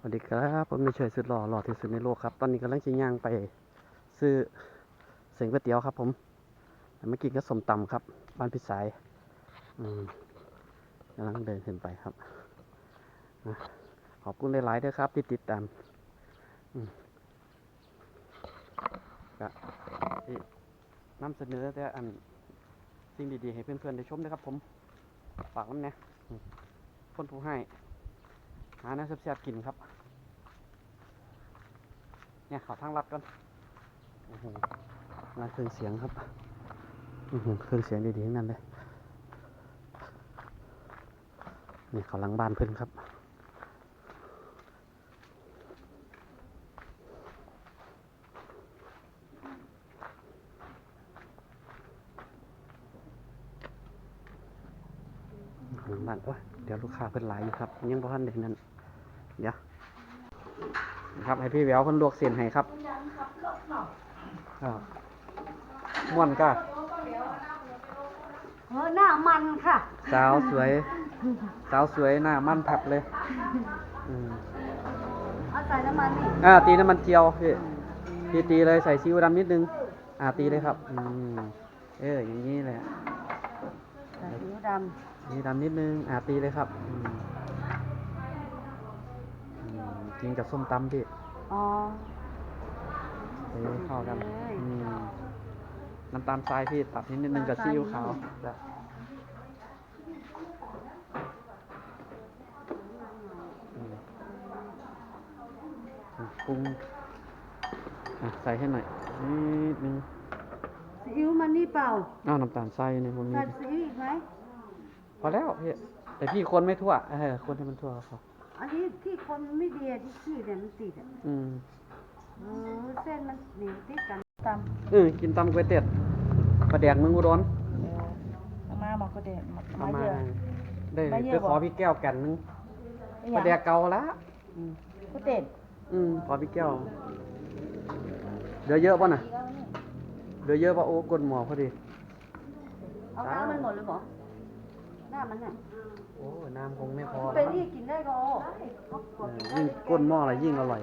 สวัสดีครับผมนเฉยสุดหล่อหล่อที่สุดในโลกครับ ตอนนี้กำลังชิย่างไปซื้อเสียงก๋วยเตี๋ยวครับ ผมแต่เมื่อกี้ก็สมตำครับ บ้านพิสายอืมกำลังเดินขึ้นไปครับขอบคุณหลายๆด้วยครับที่ติดตามก็นำเสนอแต่อันสิ่งดีๆ ให้เพื่อนๆได้ชมนะครับผมฝากมันนะอืมคนผู้ให้ หาน้ำแซ่บๆกินครับ เนี่ยขอทางลัดก่อนโอ้โหงานเครื่องเสียงครับอื้อหือเครื่องเสียงดีๆทั้งนั้นเลยนี่เขาหลังบ้านเพื่อนครับ หลังบ้านโอ้ย เดี๋ยวลูกค้าเพิ่นหลายอยู่ครับ ยังบ่ทันได้นั่นเดี๋ยวนะครับให้พี่แหววเพิ่นลวกเส้นให้ครับครับม่วนก้าเออหน้ามันค่ะ สาวสวย สาวสวยหน้ามันผัดเลยอืมเอาใส่น้ำมันนี่อ่าตีน้ำมันเจียวพี่พี่ตีเลยใส่ซีอิ๊วดำนิดนึง อ่าตีเลยครับอืมเอออย่างนี้แหละ ใส่ซีอิ๊วดซีอิ๊วดำนิดนึงอ่าตีเลยครับอืมอืมกินกับส้มตำพี่ำอ๋อเอ้ยเข้ากันเลยอืมน้ำตาลทรายพี่ตัดนิดนึงกับซีอิ๊วขาวจ้ะอืมปรุงอะใส่ให้หน่อยนิดนึง ซีอิ๊วมันนี่เปล่าอ้าวน้ำตาลทรายในพวกนี้ใส่ซีอิ๊วอีกไหมพอแล้วพี่แต่พี่คนไม่ทั่วเออคนให้มันทั่วพออันนี้ที่คนมันไม่ดีอะที่ขี้เนี่ยมันติดอะอืมเออเส้นมันเหนียวติดกันตำเออกินตำก๋วยเตี๋ยวปลาแดกเมืองอุดรเอามาหมอกระเด็นเอามาได้มาเยอะไปขอบ่ พี่แก้วกันนึงปลาแดกเก่าละอืมกระเด็นอืมขอพี่แก้วเหลือเยอะป่ะน่ะเห ลือเยอะป่ะโอ้กดหมอพอดี เอาน้ำมันหมดเลยเหรอหน้ามันน่ะโอ้ น้ำคงไม่พอเป็นแล้วนี่กินได้ก็โอ้เออยิ่งก้นหม้ออะไรยิ่งอร่อย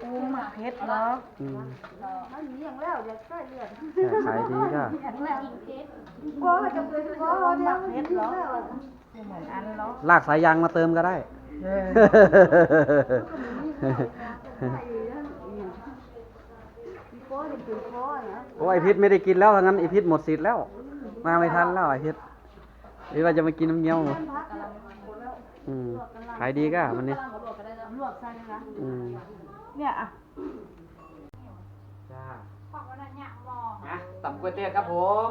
โอ้หมักเผ็ดเหรออืมมันมีอย่างแล้วอยากใส่เลือดแต่ขายดีก็อย่างแล้วก็จะเป็นก็หมักเผ็ดเหรอเหมือนอันเหรอลากสายยางมาเติมก็ได้ โก้ยังเป็นคอนะ โอ้ไอพิษไม่ได้กินแล้วทั้งนั้นไอพิษหมดสิทธิ์แล้ว มาไม่ทันแล้วไอพิษหรือว่าจะมากินน้ำเงี้ยวอืมขายดีก็มันนี่ลวกใส่นะอืมเนี่ยอะจ้าของวันนั้นเนี่ยมออะตับก๋วยเตี๋ยวครับผม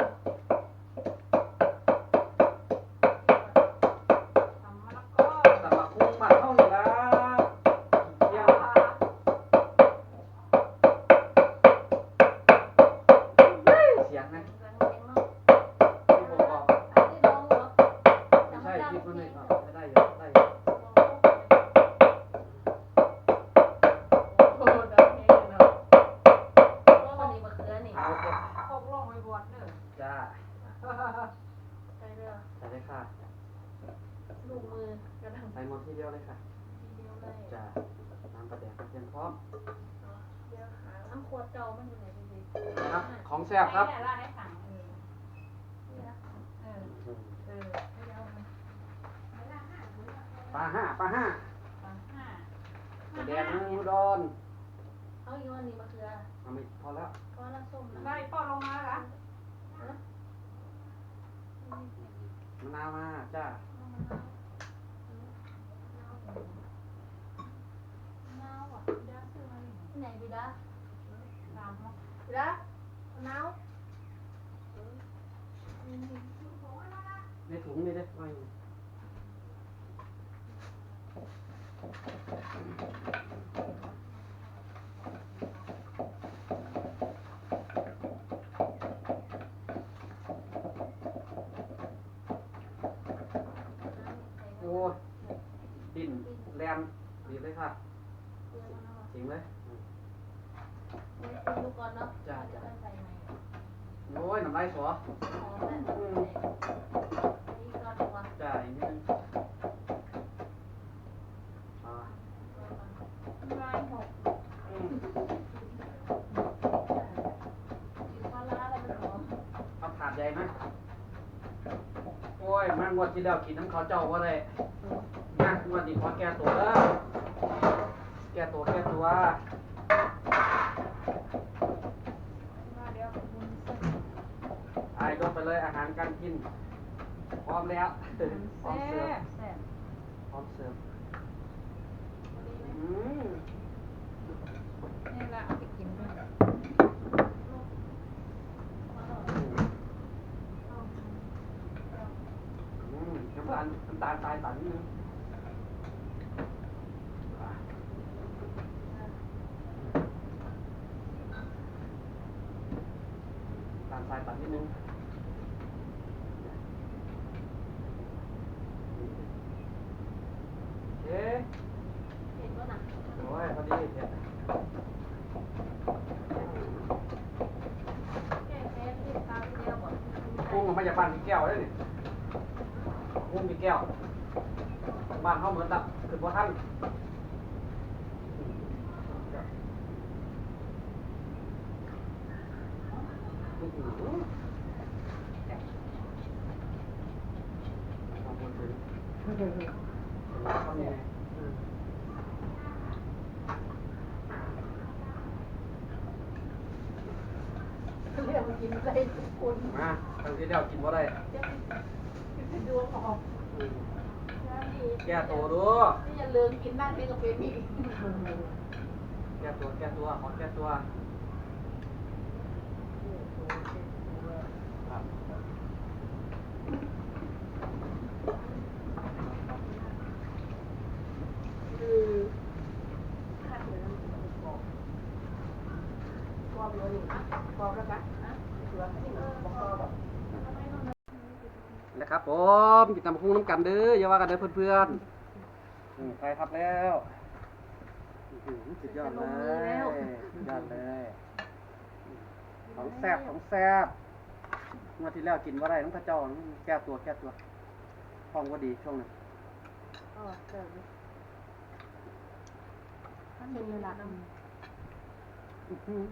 ปลาห้าปลาห้าสั่งห้าปลาแดกเมืองอุดรเอาอีกวันนี้มะเขือเอาไม่พอแล้วก็ละส้มนะได้ป้อลงมาแล้วมะนาวมาจ้าน้าวอะเดี๋ยวซื้อมาที่ไหนพี่ดาตามมาพี่ดาน้าวในถุงนี่เด้ไว้โอ้ยดิ้นแรมดีบเลยค่ะถิงเลยอืม ดูก่อนเนาะ จ้าจ้า ใส่ไหม โอ้ยน้ำลายสอหอมแบบนี้ก็ดูว่าจ้าอีกนิดนึงอ่าลายหกอืมกินปลาร้าอะไรมันหอมเอาถาดใหญ่ไหมโอ้ยมางวดที่แล้วกินน้ำเขาเจ้าว่าได้มางวดนี้ขอแก้ตัวเด้อแก้ตัวแก้ตัว มาเดี๋ยวบุญเส้น ไอ้ยกไปเลยอาหารการกิน พร้อมแล้ว พร้อมเสิร์ฟแซ่บพร้อมเสิร์ฟพอดีไหมอืมนี่ละเอาไปกินด้วยอืมน้ำตาลน้ำตาลทรายตัดนิดนึงน้ำตาลทรายตัดนิดนึงโอเค เห็นก็หนัก โอ้ยพอดีเผ็ด แก้แค้นที่ตามเดียวบอก กุ้ง มันมาจากบ้านพี่แก้วเลยนี่กุ้งพี่แก้ว บ้านเขาเหมือนตับคือพ่อท่านอือหือขอบคุณถึงเขาเนี่ยอืม เรียกมากินได้ทุกคน มาทางที่เดียวกินบ่ได้จะไปดูออกอืมนะดีแก้ตัวดูนี่อย่าลืมกินบ้านเพลงกับเพลงอีกแก้ตัวแก้ตัวขอแก้ตัวครับ คือข้าวเหนียวมันกรอบกรอบเลยนะกรอบแล้วกันนะเสือที่บอกกรอบ นะครับ ผมกินตำบักหุ่งน้ำกันเด้ออย่าว่ากันเด้อเพื่อนๆอืมใครทับแล้วอื้อหือสุดยอดเลยสุดยอดเลยของแซ่บของแซ่บเมื่อที่แล้วกินว่าไรน้องพระเจ้าแก้ตัวแก้ตัวท้องก็ดีช่วงนึงอ๋อเสิร์ฟท่านเป็นเวลาอื้อหือ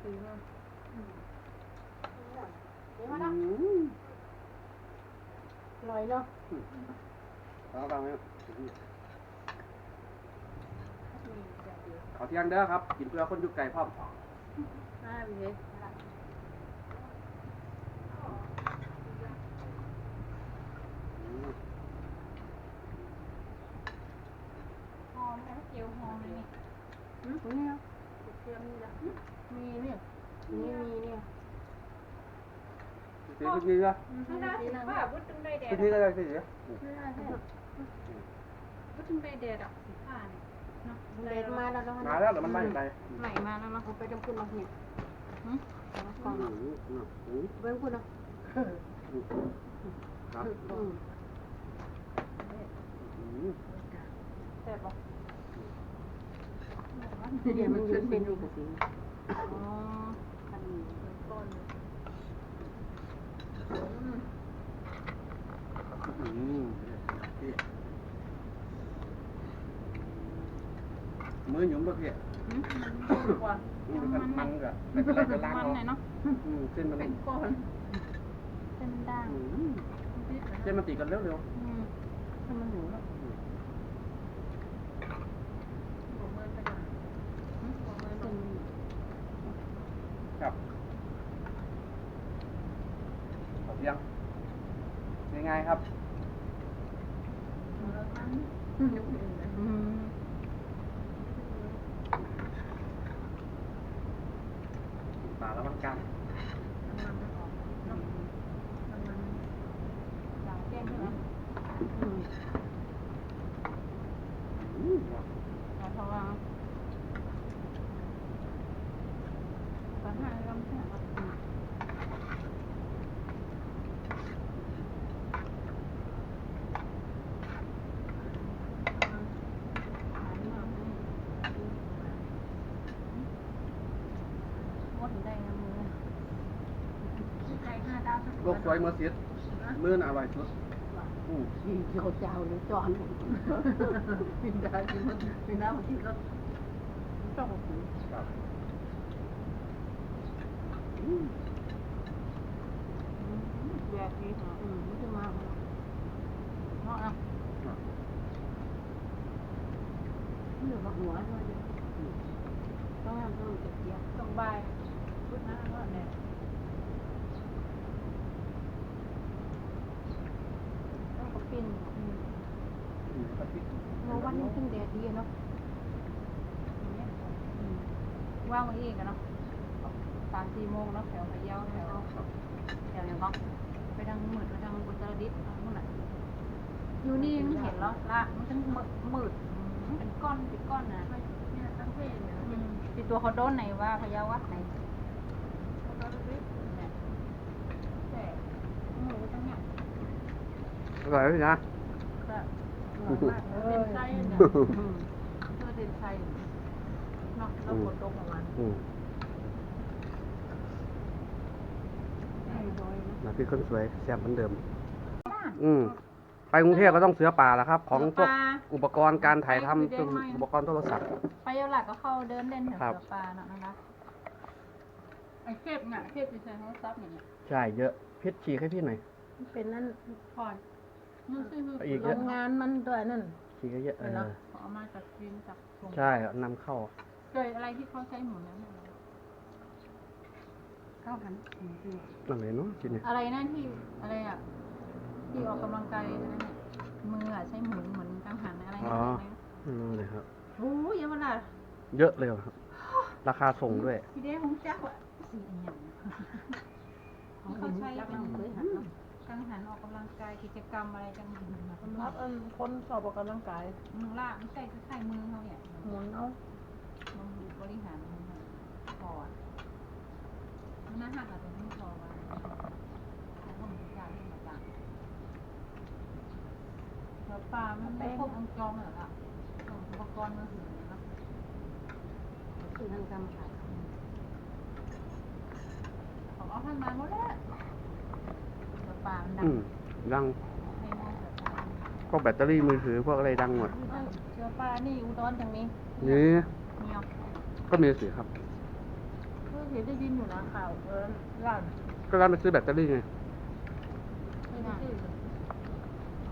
เดี๋ยวอื้มาอนะหือลอยเนาะเอาฟังไหมขอเที่ยงเด้อครับ กินเพื่อคนอยู่ไกลพร้อมน่าไปเลยอืมหอมนะเจียวหอมเลยนี่อืมนี่เนาะเทียมนี่ละ มีเนี่ยนี่มีเนี่ยสีคุณยี่ก็ไม่ได้สิป้าพูดถึงได้แดคุดณยี่ก็ได้สีไม่ได้ใช่พูดถึงได้แดดอะสีผ้าเนี่ยเนาะเด็ดมาแล้วมาแล้วเดี๋ยวมันมาอย่างไรใหม่มาแล้วเนาะเอาไปจำคุณมาเนี่ยหืมกองอืมอืมอืมเบิ้งคุณเนาะครับอืมอืมแซ่บปะเดี๋ยวมันขึ้นเป็นรูปสี อืมมือหยุ่มบ่เพียอืมมันมันก็ไม่เป็นไรจะล้างมันเอาหน่อยเนาะอืมเส้นมันเป็นก้อนเส้นด่างอืมเส้นมันตีกันเร็วอืมถ้ามันหนูเนาะ ๆอืม บอกเมินไปก่อนหืมบอกเมิน เป็น ครับขอบยัง ง่ายๆครับ อืมป่าแล้วมันกันน้ำมันออกเนาะน้ำมันด่างแก้มใช่ไหม อืม อืม เอาเพราะว่าตอนห้าเราไม่ใช่หรอ หมดได้นะมือ ไก่ห้าดาวสักโลกสวยเมื่อเสียมื้อน่ะอร่อยสุดมอืมขี่เจ้าเจ้าหรือจอนพินดาพินพินดาบางทีก็ต้องหูครับแบบนี้เหรออืมไม่ใช่มาเพราะอะเหนือมาหัวด้วยต้องทำต้องเจ็บเจี๊ยบต้องบายพุทธนะว่าเนี่ย ต้องกระปิ้นอืมอืมครับพี่เมื่อวันนี้ขึ้นแดดดีอะเนาะอืมว่างมาอีกอะเนาะสามสี่โมงเนาะแถวพะเยาแถวแถวอย่างเนาะไปทางหมืดไปทางอุตรดิตถ์ทางนู่นน่ะอยู่นี่มันเห็นแล้วละมันทั้งมืดมืดมันเป็นก้อนเป็นก้อนนะเนี่ยตั้งเพศเนี่ยอืมติดตัวเขาโดนไหนว่าพะเยาวัดไหนเนี่ยแต่หมูตั้งเนี่ย อร่อยไหมนะก็หอมากเลยเป็นไส้เนี่ยอืมเพื่อเป็นไส้เนาะแล้วฝนตระมาณอืมไอ้ดอยนะนะพี่คนสวยแซ่บเหมือนเดิม อืมไปกรุงเทพก็ต้องเสือป่าแล้วครับ ของพวกอุปกรณ์การถ่ายทำซึ่งอุปกรณ์โทรศัพท์ ไปเยาหลักก็เข้าเดินเล่นแถวเสือปลาเนาะนะคะไอ้เทพเนี่ยเทพไปใช้โทรศัพท์อย่างเนี่ยใช่เยอะพิชฉีกให้พี่หน่อย เป็นนั่นพอ นมันคือคืออีกโรงงานมันด้วยนั่นฉีกเยอะๆเอเนออะขอมาจากจีนจากกรุงใช่นำเข้าเคยอะไรที่เขาใช้หมุนนั้นน่ะเข้าหันอืมอืมนั่นเลยเนาะทีนี้อะไรนั่นที่อะไรอะที่ออกกำลังกายนั่นน่ะมืออะใช้หมุนเหมือนกังหันอะไรนะอ๋ออะไรนะไม่รู้เลยครับ โอ้ยเยาวราชเยอะเลยเหรอครับ ราคาส่งด้วย พี่เด้ผมจักว่ะสีอหย่างที่เขาใช้เป็น กังหันออกกำลังกายกิจกรรมอะไรกังหันนะสำหรับอันคนสอบออกกำลังกายมือล่าไม่ใช่ใช้มือเขาเนี่ยหมุนเอามันบริหารมันพออะมันน่าหักอะตรงที่พอมาแล้วก็มีการที่มาต่างแล้วปลามันไม่ครบวงจรเหรอล่ะส่งอุปกรณ์มาถึงนะคือทางกรรมขายของเอาท่านมาหมดแล้ว แล้วปลามันดังอืมดังในมองแบบปลาพวกแบตเตอรี่มือถือพวกอะไรดังหมดเชื้อปลานี่อุดรทางนี้นี่เงียบก็มีสิครับเพิ่งเห็นได้ยินอยู่นะข่าวเออร้านก็ร้านไปซื้อแบตเตอรี่ไงไม่น่า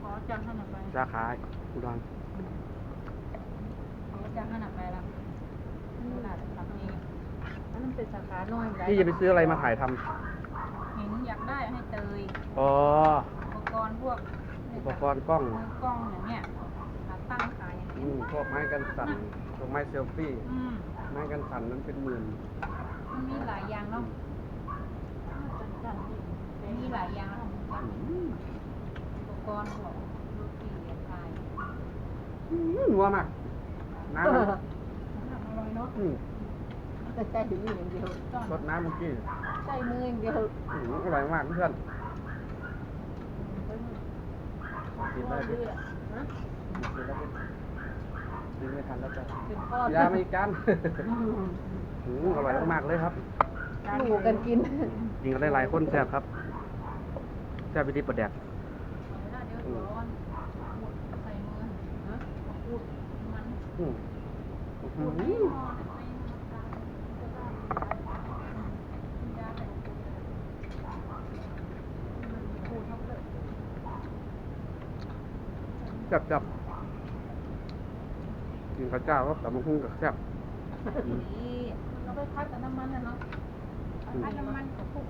ขอจังขนาดไปสาขาอุดรขอจังขนาดไปละขนาดทำเองอันนั้นเป็นสาขาน้อยหลายพี่จะไปซื้ออะไรมาถ่ายทำเห็นอยาก ได้ให้เตยอ๋อ อุปกรณ์พวกอุปกรณ์กล้อง มือกล้องอย่างเนี้ยขาตั้งขายอย่างอืนี้มพวกไม้กันสั่นพวกไม้เซลฟี่ อืมไม้กันสั่นนั้นเป็นหมื่นมันมีหลายอย่างเนาะมันมีหลายอย่างแล้วของอุปกรณ์พวกลูกปีขายอืมนัวมากน้ำมันอร่อยเนาะอืมแต่ ใจถึงอยู่อย่างเดียวต้อนรสน้ำเมื่อกี้ใจมืออย่างเดียวอืมอร่อยมากเพื่อนกินได้ดิเรื่อยนะกินได้ดิกินไม่ทันแล้วจ้ะเป็นก้อนยาไม่กันอืมอร่อยมากๆเลยครับหมู่กันกินกินกันได้หลายคนแซ่บครับแซ่บไปที่ประแดกเวลาเดี๋ยวตัวร้อนหมดใส่มือฮะอุดมัน อืม อุด อื ให้ ม พอให้น้ำตาลจะได้ยาใส่ขูดเข้าไปเลย แซ่บจับกินข้าวเจ้าก็แต่บางคุ้งกับแซ่บนี่เราไปพัดกับน้ำมันนะเนาะพัดน้ำมันกับพุก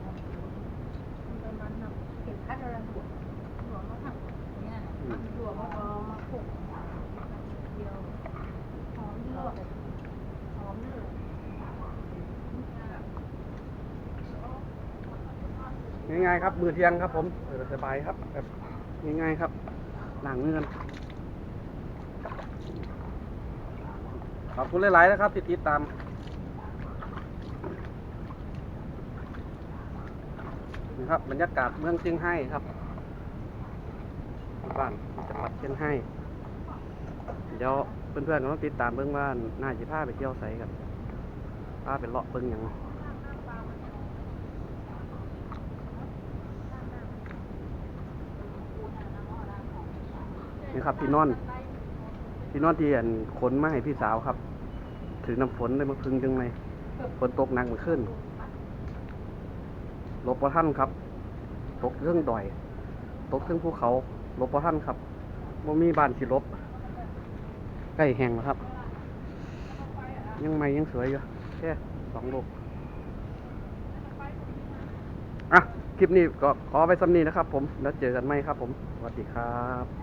น้ำมันเนาะเห็นพัดอะไรหัวหัวมาทำนี่นะหัวมาเอามาพุกเดียวหอมเลือดหอมเลือดง่ายๆครับ มือเที่ยงครับผมเออสบายครับแบบง่ายๆครับล้างมือกัน ขอบคุณหลายๆนะครับที่ติดตามนี่ครับบรรยากาศเมืองเชียงไฮ้ครับบ้านจังหวัดเชียงไฮ้เดี๋ยวเพื่อนๆก็ต้องติดตามเบื้องว่าน่าจะพาไปเที่ยวไสกันพาไปเลาะเบิ้งหยังนี่ครับที่นอน ที่นอนที่อันขนมาให้พี่สาวครับ ถือน้ำฝนเลยมาพึ่งจังไงฝนตกหนักเมื่อคืนลบประท่านครับ ตกเรื่องดอย ตกเรื่องภูเขาลบประท่านครับว่ามีบ้านสิลบ ใกล้แห้งแล้วครับ ยังไม่ยังสวยอยู่แค่สองลูกอะ คลิปนี้ก็ขอไปสำนีนะครับผม แล้วเจอกันไหมครับผม สวัสดีครับ